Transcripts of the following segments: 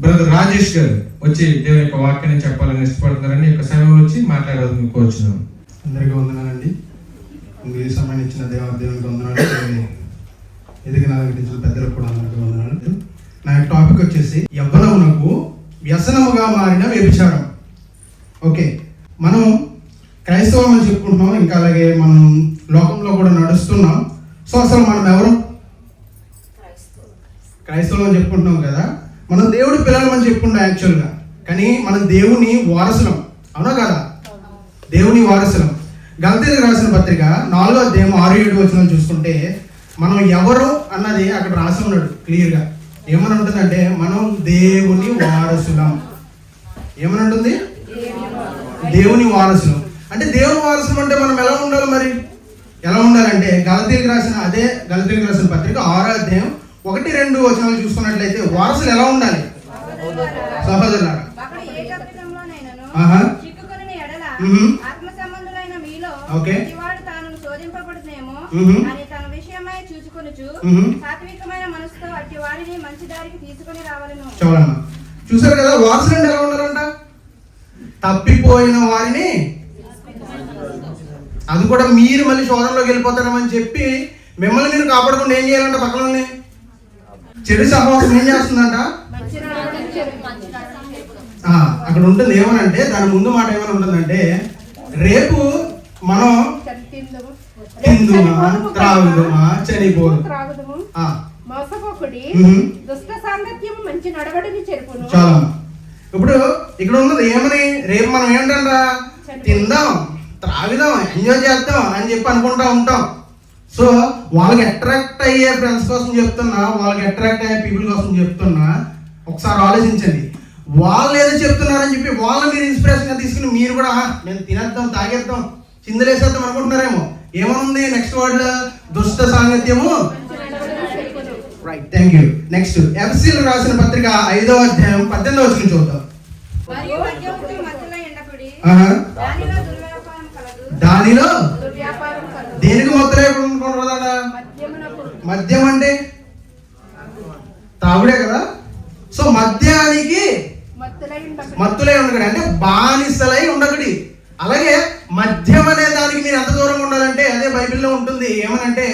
Brother Rajesh గారు వచ్చి దేవుని యొక్క వాక్యాన్ని చెప్పాలని ఇష్టపడుతున్నారని యొక్క సమయంలో వచ్చి మాట్లాడాలని కోరుచున్నాను అందరికీ వందనాలండి. ఇంక సమయం ఇచ్చిన దేవ దేవునికి వందనాలు. అలాగే ఎదిగిన ఇచ్చిన పెద్దలకు కూడా అందరికీ వందనాలు. నా యొక్క టాపిక్ వచ్చేసి యవ్వనమునకు వ్యసనముగా మారిన వ్యభిచారం. ఓకే. మనం క్రైస్తవం అని చెప్పుకుంటున్నాం ఇంకా అలాగే మనం లోకంలో కూడా నడుస్తున్నాం. సో అసలు మనం ఎవరు? క్రైస్తవం అని చెప్పుకుంటున్నాం కదా. మనం దేవుడి పిల్లలమని చెప్పుకుంటాం యాక్చువల్గా కానీ మనం దేవుని వారసులం. అవునా కదా? దేవుని వారసులం. గల్తీలకు రాసిన పత్రిక నాలుగో అధ్యాయం ఆరు ఏడు వచ్చిన చూసుకుంటే మనం ఎవరు అన్నది అక్కడ రాసి ఉన్నాడు క్లియర్గా ఏమని ఉంటుందంటే మనం దేవుని వారసులం. ఏమని ఉంటుంది దేవుని వారసులం. అంటే దేవుని వారసులం అంటే మనం ఎలా ఉండాలి మరి? ఎలా ఉండాలంటే గలతీలకు రాసిన అదే గలతీలకు రాసిన పత్రిక ఆరో అధ్యాయం ఒకటి రెండు వచనాలు చూసుకున్నట్లయితే వారసులు ఎలా ఉండాలి? సహోదరులారా. ఓకే. అని తన విషయమై చూచుకొనుచు. సాత్వికమైన మనసుతో అట్టి వారిని మంచి దారికి తీసుకొని రావాలను. చూడమ్మా చూసారు కదా వారసులు అంటే ఎలా ఉండాలంట తప్పిపోయిన వారిని అది కూడా మీరు మళ్ళీ శోధనలోకి వెళ్ళిపోతారని చెప్పి మిమ్మల్ని మీరు కాపాడకుండా ఏం చేయాలంట పక్కన చెడు సహవాసం ఏం చేస్తుందంట? అక్కడ ఉంటుంది ఏమనంటే దాని ముందు మాట ఏమని ఉంటుందంటే రేపు మనం తిందుము. త్రాగుదుమా చనిపోదు త్రాగుదుము ఆ, మోసపోకుడి మ్మ్. దుష్ట సాంగత్యం మంచి నడవడిని చెరుపును చాలా. ఇప్పుడు ఇక్కడ ఉన్నది ఏమని? రేపు మనం ఏంటంట తిందాం త్రాగుదాం ఎంజాయ్ చేద్దాం అని చెప్పి అనుకుంటా ఉంటాం. సో వాళ్ళకి అట్రాక్ట్ అయ్యే ఫ్రెండ్స్ కోసం చెప్తున్నా వాళ్ళకి అట్రాక్ట్ అయ్యే పీపుల్ కోసం చెప్తున్నా ఒకసారి ఆలోచించండి. వాళ్ళు ఏదో చెప్తున్నారని చెప్పి వాళ్ళని మీరు ఇన్స్పిరేషన్గా తీసుకుని మీరు కూడా "ఆ, నేను తినేద్దాం తాగేద్దాం చిందలేసేద్దాం అనుకుంటున్నారేమో. ఏమనుంది నెక్స్ట్ వర్డ్ దుష్ట సాంగత్యము? రైట్ థ్యాంక్ యూ నెక్స్ట్ ఎఫ్సీలు రాసిన పత్రిక ఐదో అధ్యాయం పద్దెనిమిది వచ్చిన చూద్దాం. దానిలో దుర్వ్యాపారం కలదు దానిలో దుర్వ్యాపారం కలదు దేనికి మొత్తం లేకుండా మద్యం అంటే? తాగుడే కదా? సో మద్యానికి మత్తులై ఉండకడి. అంటే బానిసలై ఉండకడి. అలాగే మద్యం అనే దానికి మీరు ఎంత దూరంగా ఉండాలంటే అదే బైబిల్లో ఉంటుంది. ఏమనంటే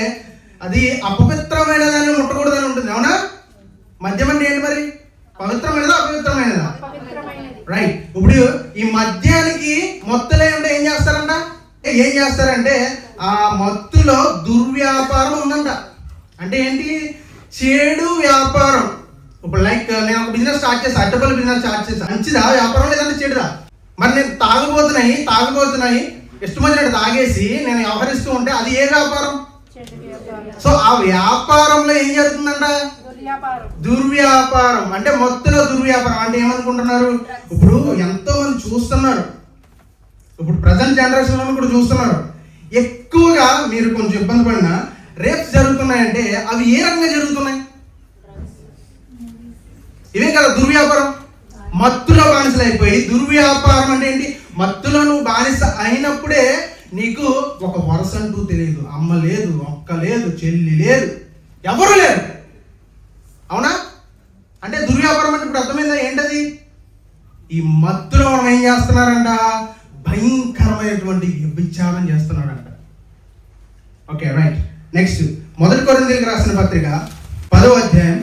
అది అపవిత్రమైన దాన్ని ముట్టకూడదని ఉంటుంది. అవునా? మద్యం అంటే ఏంటి మరి? పవిత్రమైనదా అపవిత్రమైనదా? రైట్ ఇప్పుడు ఈ మద్యానికి మత్తులై ఉంటే ఏం చేస్తారంట? ఏం చేస్తారంటే ఆ మత్తులో దుర్వ్యాపారం ఉందంట. అంటే ఏంటి? చెడు వ్యాపారం. ఇప్పుడు లైక్ నేను ఒక బిజినెస్ స్టార్ట్ చేసి అడ్డపల్లి బిజినెస్ స్టార్ట్ చేసి మంచిదా? వ్యాపారం లేదంటే చెడుదా? మరి నేను తాగుబోతున్నాయి తాగుబోతున్నాయి ఇష్టం వచ్చినట్టు తాగేసి నేను వ్యవహరిస్తూ ఉంటే అది ఏ వ్యాపారం? సో ఆ వ్యాపారంలో ఏం జరుగుతుందంట? దుర్వ్యాపారం. అంటే మొత్తంలో దుర్వ్యాపారం. అంటే ఏమనుకుంటున్నారు? ఇప్పుడు ఎంతో మంది చూస్తున్నారు. ఇప్పుడు ప్రజెంట్ జనరేషన్ కూడా చూస్తున్నారు. ఎక్కువగా మీరు కొంచెం ఇబ్బంది పడినా రేప్స్ జరుగుతున్నాయంటే అవి ఏ రకంగా జరుగుతున్నాయి? ఇవే కదా దుర్వ్యాపారం. మత్తులో బానిసలు అయిపోయి దుర్వ్యాపారం అంటే ఏంటి? మత్తులో నువ్వు బానిస అయినప్పుడే నీకు ఒక వరుస అంటూ తెలియదు. అమ్మ లేదు అక్క లేదు చెల్లి లేదు ఎవరు లేరు. అవునా? అంటే దుర్వ్యాపారం అంటే ఇప్పుడు అర్థమైందా ఏంటది? ఈ మత్తులో మనం ఏం చేస్తున్నారంట? భయంకరమైనటువంటి వ్యభిచారం చేస్తున్నాడంట. ఓకే రైట్ నెక్స్ట్ మొదటి కొరిందీలకు రాసిన పత్రిక పదో అధ్యాయం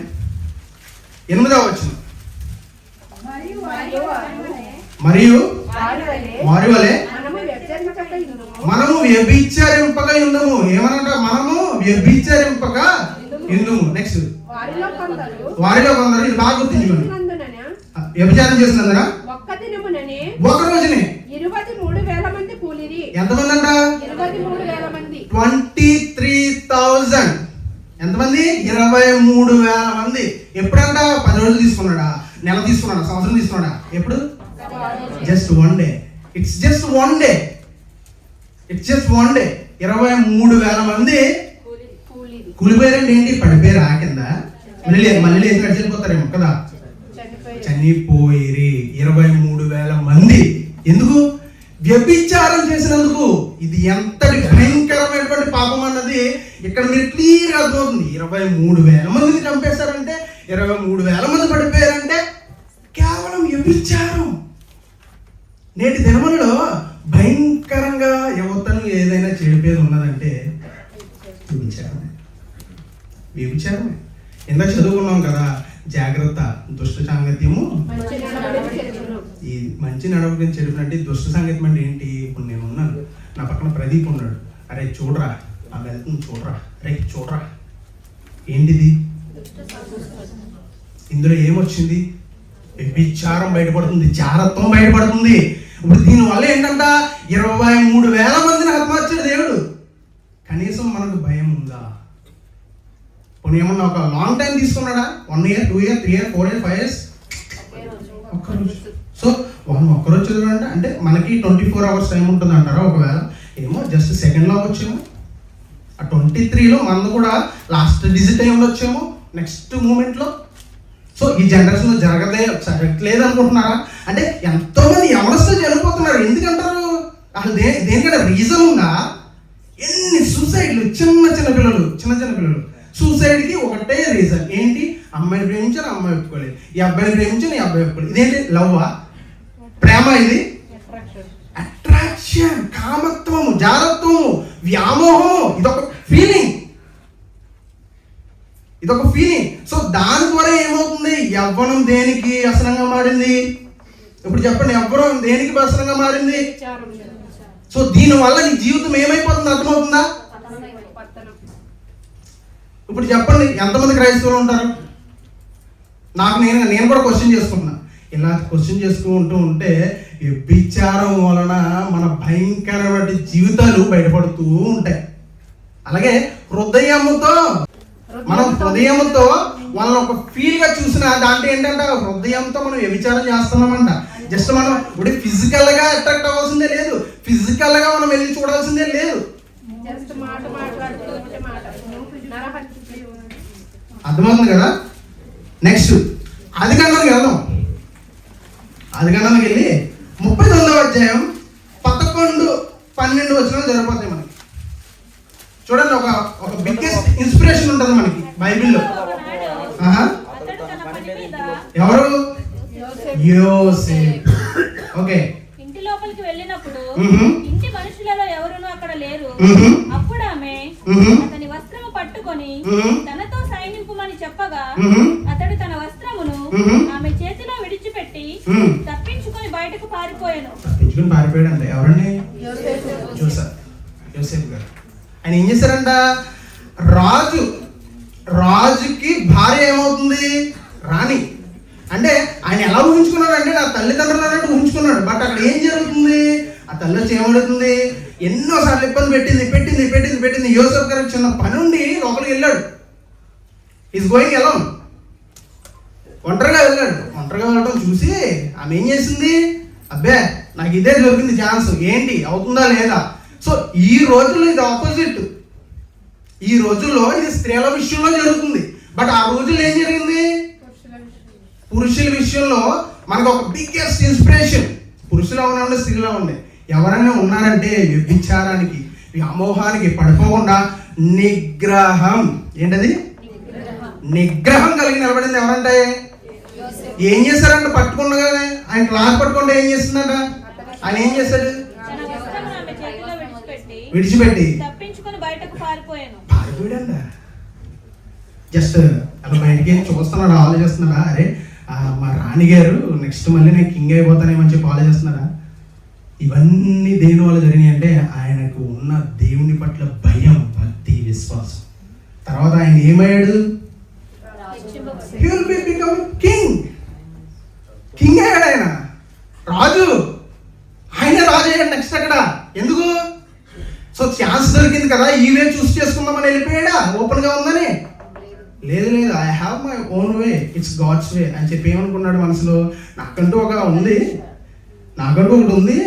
ఎనిమిదవ వచ్చిన మరియు వారి వలె మనము వ్యభిచరింపక ఇందుము. ఏమనంట మనము వ్యభిచరింపక ఇందుము. నెక్స్ట్ వారిలో కొందరు ఇది బాగా గుర్తించుకోండి. నందునన వ్యభిచారం చేసినందున ఒక రోజునే ఇరవై మూడు వేల మంది కూలిరి. ఎంతమంది అంట ఇరవై మూడు వేల మంది. Twenty three thousand. ఎంతమంది? ఇరవై మూడు వేల మంది. ఎప్పుడంట? పది రోజులు తీసుకున్నాడా? నెల తీసుకున్నాడా? సంవత్సరం తీసుకున్నాడా? ఎప్పుడు? Just one day. It's just one day it's just one day ఇరవై మూడు వేల మంది కూలిరి. కూలిపోయారంటే ఏంటి? పడిపోయారు ఆ కింద? మళ్ళీ మళ్ళీ లేచి నడిచిపోతారేమో కదా. చనిపోయి ఇరవై ఎందుకు? వ్యభిచారం చేసినందుకు ఇది ఎంతటి భయంకరమైనటువంటి పాపం అన్నది ఇక్కడ మీరు క్లియర్ అర్థమవుతుంది. ఇరవై మూడు వేల మందిని చంపేశారంటే ఇరవై మూడు వేల మంది పడిపోయారంటే వ్యభిచారం. నేటి దినములలో భయంకరంగా యువతను ఏదైనా చెడిపేది ఉన్నదంటే వ్యభిచారమే. వ్యభిచారమే. ఇందాక చదువుకున్నాం కదా జాగ్రత్త. దుష్ట సాంగత్యము? ఈ మంచి నడవడిని చెడిపినట్టు ఈ దుష్ట సంగీతం అంటే ఏంటి? ఇప్పుడు నేను ఉన్నాను. నా పక్కన ప్రదీప్ ఉన్నాడు. అరే చూడరా. ఆమె వెళ్తుంది చూడరా. అరే చూడరా. ఏంటిది? ఇందులో ఏమొచ్చింది? వ్యభిచారం బయటపడుతుంది. జారత్వం బయటపడుతుంది. ఇప్పుడు దీనివల్ల ఏంటంట? ఇరవై మూడు వేల మందిని హతమార్చాడు దేవుడు కనీసం మనకు భయం ఉందా పోనీ ఏమన్నా ఒక long time తీసుకున్నాడా? One year two year three year four year five years ఒక్క రోజు సో వాళ్ళు ఒక్కరోజు చదవాలంటే అంటే మనకి ట్వంటీ ఫోర్ అవర్స్ టైం ఉంటుంది అంటారా ఒకవేళ ఏమో జస్ట్ సెకండ్లో అవ్వచ్చేమో. ఆ ట్వంటీ త్రీలో మనది కూడా లాస్ట్ డిజిట్ అయి ఉండొచ్చేమో. నెక్స్ట్ మూమెంట్లో సో ఈ జనరేషన్లో జరగదే జరగట్లేదు అనుకుంటున్నారా అంటే ఎంతో మంది ఎవరిస్తో చనిపోతున్నారు. ఎందుకంటారు? అసలు దే దేనికైనా రీజన్ ఉందా? ఎన్ని సూసైడ్లు చిన్న చిన్న పిల్లలు చిన్న చిన్న పిల్లలు. సూసైడ్కి ఒకటే రీజన్. ఏంటి? అమ్మాయిని ప్రేమించారు అమ్మాయి ఒప్పుకోలేదు. ఈ అబ్బాయిని ప్రేమించారు ఈ అబ్బాయి ఒప్పుకోలేదు. ఇదేంటి? లవ్వా? ప్రేమ ఇది? అట్రాక్షన్ కామత్వము జారత్వము వ్యామోహము. ఇదొక ఫీలింగ్ ఇదొక ఫీలింగ్ సో దాని ద్వారా ఏమవుతుంది? యవ్వనం దేనికి వ్యసనంగా మారింది? ఇప్పుడు చెప్పండి యవ్వనం దేనికి వ్యసనంగా మారింది? సో దీని వల్ల నీ జీవితం ఏమైపోతుంది? అర్థమవుతుందా? ఇప్పుడు చెప్పండి ఎంతమంది క్రైస్తవులు ఉంటారు? నాకు నేను నేను కూడా క్వశ్చన్ చేసుకుంటున్నా. ఇలా క్వశ్చన్ చేసుకుంటూ ఉంటే వ్యభిచారం వలన మన భయంకరమైన జీవితాలు బయటపడుతూ ఉంటాయి. అలాగే హృదయముతో మనం హృదయంతో వాళ్ళని ఒక ఫీల్గా చూసిన దాంట్లో ఏంటంటే హృదయంతో మనం వ్యభిచారం చేస్తున్నామంట. జస్ట్ మనం ఇప్పుడు ఫిజికల్గా అట్రాక్ట్ అవ్వాల్సిందే లేదు. ఫిజికల్గా మనం వెళ్ళి చూడాల్సిందే లేదు జస్ట్ మాట మాట్లాడుతూ ఉంటే మాట నరహత్య అర్థమవుతుంది కదా? నెక్స్ట్ అది కన్నానికి వెళ్దాం. అది కన్నానికి వెళ్ళి ముప్పై తొమ్మిదవ అధ్యాయం పదకొండు పన్నెండు వచ్చిన జరిగిపోతాయి మనకి. చూడండి ఒక ఒక బిగ్గెస్ట్ ఇన్స్పిరేషన్ ఉంటుంది మనకి బైబిల్లో. ఎవరు? యోసేపు. ఓకే. ఇంటి లోపలికి వెళ్ళినప్పుడు. ఇంటి మనుషులలో ఎవరునూ అక్కడ లేరు. అతని వస్త్రము పట్టుకొని. తనతో సైనింపుమని చెప్పగా. అతడు తన వస్త్రమును. ఆమె చేతిలో విడిచిపెట్టి. తప్పించుకొని బయటకు పారిపోయాను. తప్పించుకుని పారిపోయాడంట. ఎవరండి? చూసా యోసేపు గారు. ఆయన ఏం చేశారంట? రాజు రాజుకి భార్య ఏమవుతుంది? రాణి. అంటే ఆయన ఎలా ఊహించుకున్నాడు అంటే నా తల్లిదండ్రులు అన్నట్టు ఊహించుకున్నాడు. బట్ అక్కడ ఏం జరుగుతుంది? ఆ తల్లి వచ్చి ఏమడుతుంది ఎన్నోసార్లు ఇబ్బంది పెట్టింది పెట్టింది పెట్టింది పెట్టింది. యోసఫ్ గారికి చిన్న పని ఉండి లోపలికి వెళ్ళాడు. ఈజ్ గోయింగ్ ఎలా ఒంటరిగా వెళ్ళాడు. ఒంటరిగా వెళ్ళడం చూసి ఆమె ఏం చేసింది? అబ్బే నాకు ఇదే దొరికింది ఛాన్స్ ఏంటి? అవుతుందా లేదా? సో ఈ రోజుల్లో ఇది ఆపోజిట్ ఈ రోజుల్లో ఇది స్త్రీల విషయంలో జరుగుతుంది. బట్ ఆ రోజుల్లో ఏం జరిగింది? పురుషుల విషయంలో మనకు ఒక బిగ్గెస్ట్ ఇన్స్పిరేషన్ పురుషులు ఉండే స్త్రీలో ఉండే ఎవరైనా ఉన్నారంటే వ్యభిచారానికి వ్యామోహానికి పడిపోకుండా నిగ్రహం. ఏంటది? నిగ్రహం కలిగి నిలబడింది ఎవరంటే? ఏం చేశారంట? పట్టుకున్నగానే ఆయన క్లాస్ పట్టుకుంటే ఏం చేస్తుందంట? ఆయన ఏం చేశాడు? విడిచిపెట్టి. పారిపోయాడంట. జస్ట్ అలా బయటికి చూస్తున్నాడు? ఆలోచిస్తున్నాడా? అరే మా రాణిగారు నెక్స్ట్ మళ్ళీ నేను కింగ్ అయిపోతానేమని చెప్పి ఆలోచిస్తున్నాడా? ఇవన్నీ దేని వల్ల జరిగినాయి అంటే ఆయనకు ఉన్న దేవుని పట్ల భయం భక్తి విశ్వాసం. తర్వాత ఆయన ఏమయ్యాడు? కింగ్ కింగ్ అయ్యాడు ఆయన. రాజు. ఆయన రాజు అయ్యాడు నెక్స్ట్ అక్కడ. ఎందుకు? సో ఛాన్స్ దొరికింది కదా ఈవే చూస్ చేసుకుందామని వెళ్ళిపోయాడా? ఓపెన్గా ఉందని. లేదు లేదు I have my own way it's God's way అని చెప్పి ఏమనుకున్నాడు మనసులో? నాకంటూ ఒక ఉంది. నాకంటూ ఒకటి ఉంది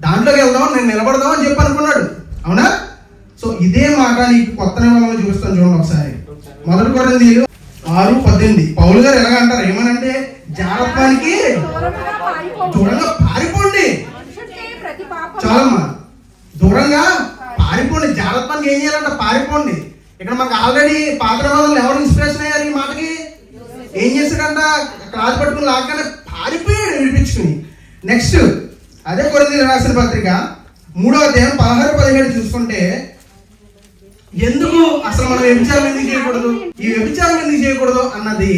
దాంట్లోకి వెళ్దాం నేను నిలబడదాం అని చెప్పి అనుకున్నాడు. అవునా? సో ఇదే మాట నీకు కొత్త నిబంధనలో చూపిస్తాను చూడండి ఒకసారి. మొదటి కొరింది ఆరు పద్దెనిమిది. పౌలు గారు ఎలాగ అంటారు? ఏమనంటే జాగ్రత్తానికి దూరంగా పారిపోండి. చాలమ్మా. దూరంగా పారిపోండి. జాగ్రత్తగా ఏం చేయాలంట? పారిపోండి. ఇక్కడ మనకు ఆల్రెడీ పాత నిబంధనలు ఎవరు ఇన్స్పిరేషన్ అయ్యారు ఈ మాటకి? ఏం చేశాడంట? క్లాస్ పట్టుకుని లాగానే పారిపోయాడు తగ్గించుకుని నెక్స్ట్ అదే కొరింథీయులకు రాసిన పత్రిక మూడో అధ్యాయం పదహారు పదిహేడు చూసుకుంటే ఎందుకు అసలు మనం వ్యభిచారం ఎందుకు చేయకూడదు? ఈ వ్యభిచారం ఎందుకు చేయకూడదు అన్నది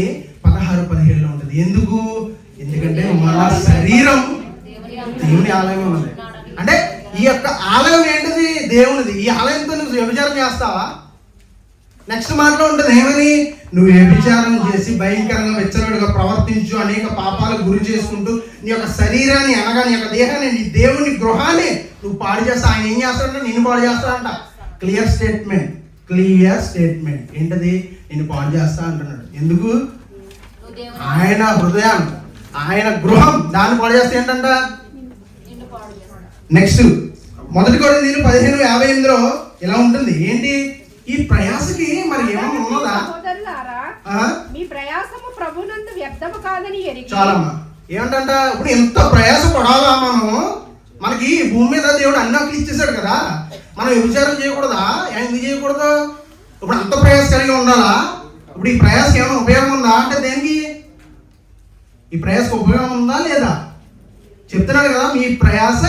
పదహారు పదిహేడులో ఉంటుంది. ఎందుకు? ఎందుకంటే మన శరీరం దేవుని ఆలయం ఉంది అంటే ఈ యొక్క ఆలయం ఏంటిది? దేవునిది. ఈ ఆలయంతో నువ్వు వ్యభిచారం చేస్తావా? నెక్స్ట్ మాటలో ఉంటుంది ఏమని? నువ్వు వ్యభిచారం చేసి భయంకరంగా వెచ్చలుడిగా ప్రవర్తించు అనేక పాపాలకు గురి చేసుకుంటూ నీ యొక్క శరీరాన్ని అనగా నీ యొక్క దేహాన్ని నీ దేవుని గృహాన్ని నువ్వు పాడు చేస్తా ఆయన ఏం చేస్తాడంటే? నిన్ను పాడు చేస్తాడంట. క్లియర్ స్టేట్మెంట్ క్లియర్ స్టేట్మెంట్ ఏంటది? నేను పాడు చేస్తా అంటున్నాడు. ఎందుకు? ఆయన హృదయం ఆయన గృహం దాన్ని పాడు చేస్తే ఏంటంట? నెక్స్ట్ మొదటి కూడా నేను పదిహేను యాభై ఎనిమిదిలో ఇలా ఉంటుంది. ఏంటి? ఈ ప్రయాసకి మరి ఏమన్నా ఉన్నదా? మీ ప్రయాసము ప్రభునందు వ్యర్థము కాదని చాలమ్మా. ఏమంటంట? ఇప్పుడు ఎంత ప్రయాస పడాలా మనము? మనకి భూమి మీద దేవుడు అన్ని హక్కులు ఇచ్చేసాడు కదా. మనం వ్యభిచారం చేయకూడదా? ఎందుకు చేయకూడదు? ఇప్పుడు అంత ప్రయాస కలిగి ఉండాలా? ఇప్పుడు ఈ ప్రయాస ఏమైనా ఉపయోగం ఉందా? అంటే దేనికి? ఈ ప్రయాసకు ఉపయోగం ఉందా లేదా? చెప్తున్నాడు కదా మీ ప్రయాస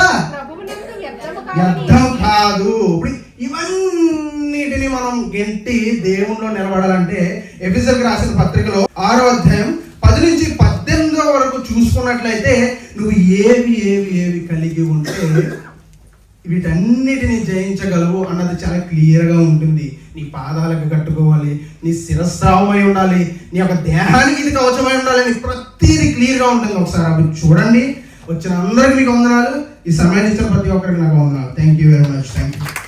వ్యర్థం కాదు. ఇప్పుడు ఇవన్నిటిని మనం గెంటి దేవుణ్ణిలో నిలబడాలంటే ఎఫీసర్కి రాసిన పత్రికలో ఆరో అధ్యాయం పది నుంచి పద్దెనిమిదో వరకు చూసుకున్నట్లయితే నువ్వు ఏవి ఏవి ఏవి కలిగి ఉంటే వీటన్నిటిని జయించగలవు అన్నది చాలా క్లియర్గా ఉంటుంది. నీ పాదాలకు కట్టుకోవాలి నీ శిరస్రావమై ఉండాలి నీ యొక్క దేహానికి ఇది కవచమై ఉండాలి అని ప్రతిదీ క్లియర్గా ఉంటుంది. ఒకసారి అవి చూడండి. వచ్చిన అందరికి మీకు వందనాలు. ఈ సమయాన్ని ఇచ్చిన ప్రతి ఒక్కరికి నాకు వందనాలు. Thank you very much thank you